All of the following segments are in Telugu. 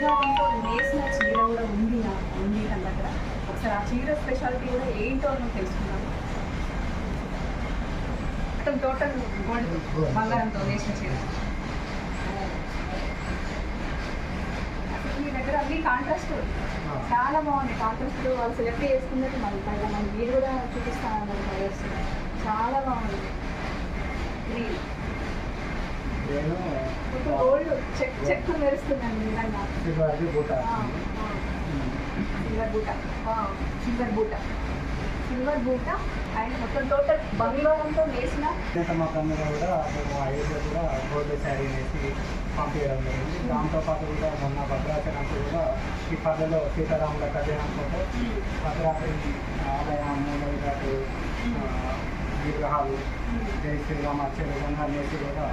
నేసిన చీర కూడా ఉంది ఉంది తన దగ్గర. ఒకసారి ఆ చీర స్పెషాలిటీ కూడా ఏంటో అని తెలుసుకున్నాను మొత్తం టోటల్ గోల్డ్ బంగారంతో నేసిన చీర. మీ దగ్గర అన్ని కాంట్రాస్ట్ చాలా బాగుంది కాంట్రాస్ట్ వాళ్ళు సెలెక్ట్ చేసుకున్నట్టు మరి పైన మన మీరు కూడా చూపిస్తాను మన కలర్స్ చాలా బాగుంది గ్రీన్ నేను గోల్డ్ చెక్ చెక్ మెరుస్తుందండి నిజంగా. శివాజీ బూట. సిల్వర్ బూట. సిల్వర్ బూట. సిల్వర్ బూట అండ్ మొత్తం టోటల్ బంగారంతో వేసిన మా కన్నడ కూడా మేము ఐదు కూడా గోల్డ్ శారీ వేసి పంపించడం జరిగింది. దాంతో పాటు కూడా మొన్న భద్రాచలంకి కూడా ఈ పల్లెలో సీతారాముల కళ్యాణం కోసం భద్రాద్రి ఆలయం మూలవిరాటు విగ్రహాలు జై శ్రీరామ్ వచ్చే విధంగా నేసి కూడా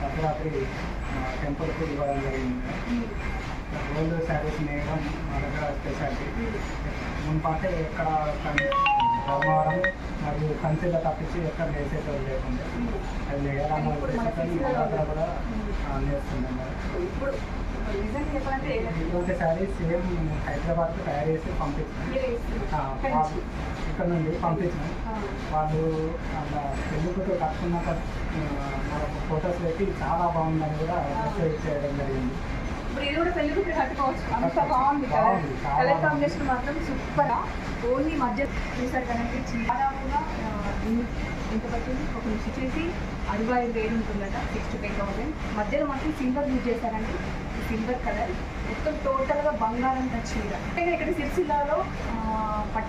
భద్రాద్రి టెంపుల్కి ఇవ్వడం జరిగింది. గోల్డ్ శారీస్ నేయడం మా దగ్గర స్పెషాలిటీ. మున్పాటే ఎక్కడ ధర్మవరం మరియు కంచెలో తప్పించి ఎక్కడ నేసేటోళ్ళు లేకుండా అది నేయాలన్న ఉద్దేశంతో కూడా నేస్తున్నాం ఇటువంటి శారీస్ సేమ్ హైదరాబాద్కి తయారు చేసి పంపించాం మీరే ఇస్తున్నారు. ఆ, ఇక్కడి నుంచి. నుండి పంపించాం ఆ, వాళ్ళు అలా పెళ్ళికూతురు కట్టుకున్నాక మనకు ఫొటోస్ పెట్టి చాలా బాగుందని కూడా మెసేజ్ చేయడం జరిగింది. ఇప్పుడు ఇది కూడా పెళ్ళి కూడా కట్టుకోవచ్చు. అంత బాగుంది కలర్ కలర్. కాంబినేషన్ మాత్రం సూపర్ ఓన్లీ మధ్య చూసారు కదండి దాదాపుగా ఇంత పట్టింది? ఒక మిక్స్ చేసి అరవై ఐదు వేలు ఉంటుందట సిక్స్ టు టెన్ థౌసండ్ మధ్యలో మాత్రం సిల్వర్ యూజ్ చేశారండి. Silver colour. మొత్తం టోటల్గా బంగారం టచ్ చీర అంటే ఇక్కడ సిరిసిల్లాలో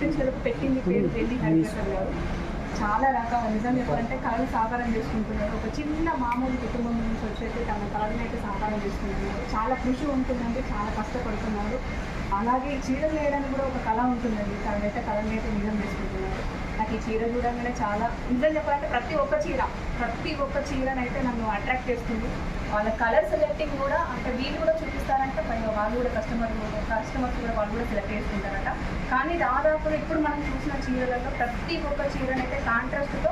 చీరకు పెట్టింది పేరు పెళ్ళి హరిప్రసాద్ గారు. చాలా రకాల నిజం చెప్పాలంటే కళలు సాకారం చేసుకుంటున్నారు. ఒక చిన్న మామూలు కుటుంబం నుంచి వచ్చేసి తన కళలను అయితే సాకారం చేసుకుంటున్నారు. చాలా కృషి ఉంటుందండి చాలా కష్టపడుతున్నారు. అలాగే ఈ చీరలు వేయడానికి కూడా ఒక కళ ఉంటుందండి. తనైతే కళని అయితే నిజం చేసుకుంటున్నారు. నాకు ఈ చీర చూడంగానే చాలా నిజం చెప్పాలంటే ప్రతి ఒక్క చీర ప్రతి ఒక్క చీరనైతే నన్ను అట్రాక్ట్ చేస్తుంది. వాళ్ళ కలర్ సెలెక్టింగ్ కూడా అంటే వీళ్ళు కూడా చూపిస్తారంటే వాళ్ళు కూడా కస్టమర్ కస్టమర్స్ కూడా వాళ్ళు కూడా సెలెక్ట్ చేసుకుంటారట. కానీ దాదాపుగా ఇప్పుడు మనం చూసిన చీరలలో ప్రతి ఒక్క చీరనైతే కాంట్రాస్ట్తో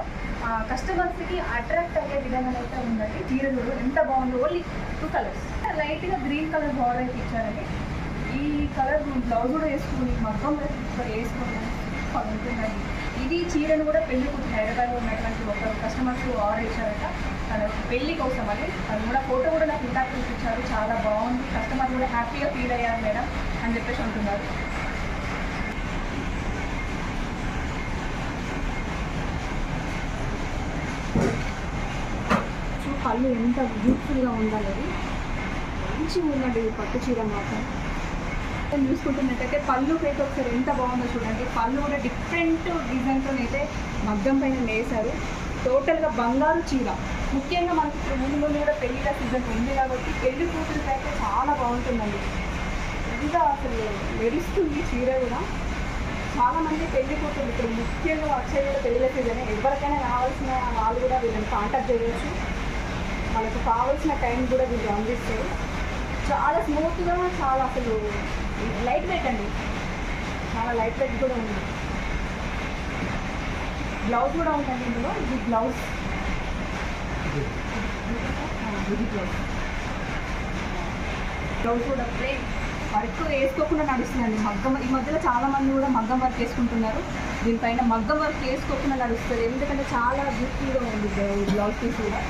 కస్టమర్స్కి అట్రాక్ట్ అయ్యే విధంగా అయితే ఉందండి. చీరలు ఎంత బాగుందో ఓన్లీ టూ కలర్స్ లైట్గా గ్రీన్ కలర్ బార్డర్ అయితే ఇచ్చారండి. ఈ కలర్ బ్లౌజ్ కూడా వేసుకుని మగ్గం వేసుకుని పడుతుందండి ఇది చీరను కూడా పెళ్ళి కూతురు హైదరాబాద్లో ఉన్నటువంటి ఒక కస్టమర్స్ ఆర్డర్ ఇచ్చారట. తన పెళ్ళి కోసం అని. అది కూడా ఫోటో కూడా నాకు ఇందాక చూపించారు. చాలా బాగుంది. కస్టమర్ కూడా హ్యాపీగా ఫీల్ అయ్యారు మేడం అని చెప్పేసి అంటున్నారు. చూ పళ్ళు ఎంత బ్యూటిఫుల్గా ఉందనేది. మంచిగా ఉందండి ఈ పట్టు చీర మాత్రం. చూసుకుంటున్నట్టయితే పళ్ళు అయితే ఒకసారి ఎంత బాగుందో చూడండి. పళ్ళు కూడా డిఫరెంట్ డిజైన్తో అయితే మగ్గం పైన వేశారు టోటల్గా బంగారు చీర. ముఖ్యంగా మనకి ఇప్పుడు ముందు ముందు కూడా పెళ్ళిళ్ళ సీజన్ ఉంది కాబట్టి పెళ్ళి కూతురికి అయితే చాలా బాగుంటుందండి. ఇంకా అసలు మెరుస్తుంది చీర కూడా. చాలామంది పెళ్ళి కూతురు ఇప్పుడు ముఖ్యంగా వచ్చే కూడా పెళ్ళిళ్ళ సీజన్ ఎవరికైనా కావాల్సిన వాళ్ళు కూడా వీళ్ళని కాంటాక్ట్ చేయవచ్చు వాళ్ళకి కావాల్సిన టైం కూడా వీళ్ళు అందిస్తారు చాలా స్మూత్గా చాలా అసలు లైట్ వెయిట్ అండి. చాలా లైట్ వెయిట్ కూడా ఉంది. బ్లౌజ్ కూడా ఉందండి ఇందులో. ఇది బ్లౌజ్ బ్లౌజ్ బ్లౌజ్ కూడా ప్లేన్ వర్క్ వేసుకోకుండా నడుస్తుందండి. మగ్గం ఈ మధ్యలో చాలా మంది కూడా మగ్గం వర్క్ వేసుకుంటున్నారు. దీనిపైన మగ్గం వర్క్ వేసుకోకుండా నడుస్తుంది. ఎందుకంటే చాలా బ్యూటీగా ఉంది బ్లౌజ్ పీస్ కూడా.